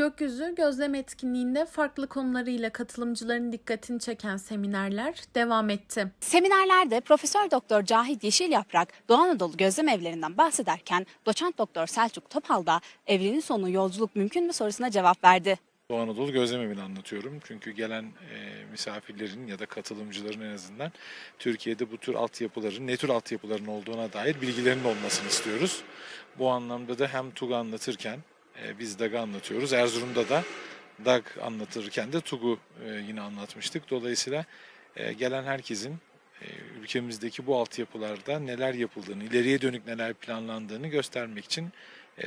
Gökyüzü Gözlem etkinliğinde farklı konularıyla katılımcıların dikkatini çeken seminerler devam etti. Seminerlerde Profesör Doktor Cahit Yeşil Yaprak Doğu Anadolu gözlem evlerinden bahsederken Doçent Doktor Selçuk Topal da evrenin sonu yolculuk mümkün mü sorusuna cevap verdi. Doğu Anadolu Gözlem Evi'ni anlatıyorum. Çünkü gelen e, misafirlerin ya da katılımcıların en azından Türkiye'de bu tür altyapıların, ne tür altyapıların olduğuna dair bilgilerinin olmasını istiyoruz. Bu anlamda da hem TUG'u anlatırken e, biz DAG'ı anlatıyoruz. Erzurum'da da DAG anlatırken de TUG'u e, yine anlatmıştık. Dolayısıyla e, gelen herkesin e, ülkemizdeki bu altyapılarda neler yapıldığını, ileriye dönük neler planlandığını göstermek için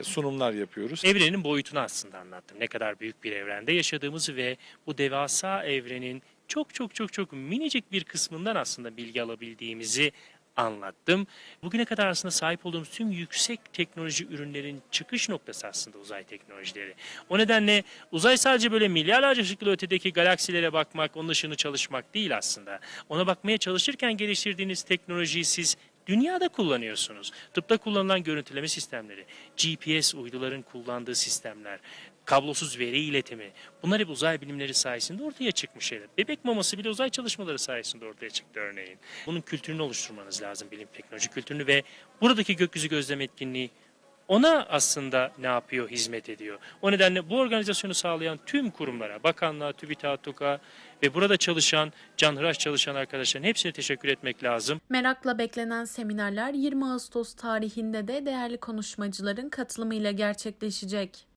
sunumlar yapıyoruz. Evrenin boyutunu aslında anlattım. Ne kadar büyük bir evrende yaşadığımızı ve bu devasa evrenin çok çok çok çok minicik bir kısmından aslında bilgi alabildiğimizi anlattım. Bugüne kadar aslında sahip olduğumuz tüm yüksek teknoloji ürünlerin çıkış noktası aslında uzay teknolojileri. O nedenle uzay sadece böyle milyarlarca ışık ötedeki galaksilere bakmak, onun ışığını çalışmak değil aslında. Ona bakmaya çalışırken geliştirdiğiniz teknolojiyi siz dünyada kullanıyorsunuz. Tıpta kullanılan görüntüleme sistemleri, GPS uyduların kullandığı sistemler, kablosuz veri iletimi. Bunlar hep uzay bilimleri sayesinde ortaya çıkmış şeyler. Bebek maması bile uzay çalışmaları sayesinde ortaya çıktı örneğin. Bunun kültürünü oluşturmanız lazım, bilim teknoloji kültürünü ve buradaki gökyüzü gözlem etkinliği ona aslında ne yapıyor, hizmet ediyor. O nedenle bu organizasyonu sağlayan tüm kurumlara, bakanlığa, TÜBİTAK, TUK'a ve burada çalışan, canhıraş çalışan arkadaşların hepsine teşekkür etmek lazım. Merakla beklenen seminerler 20 Ağustos tarihinde de değerli konuşmacıların katılımıyla gerçekleşecek.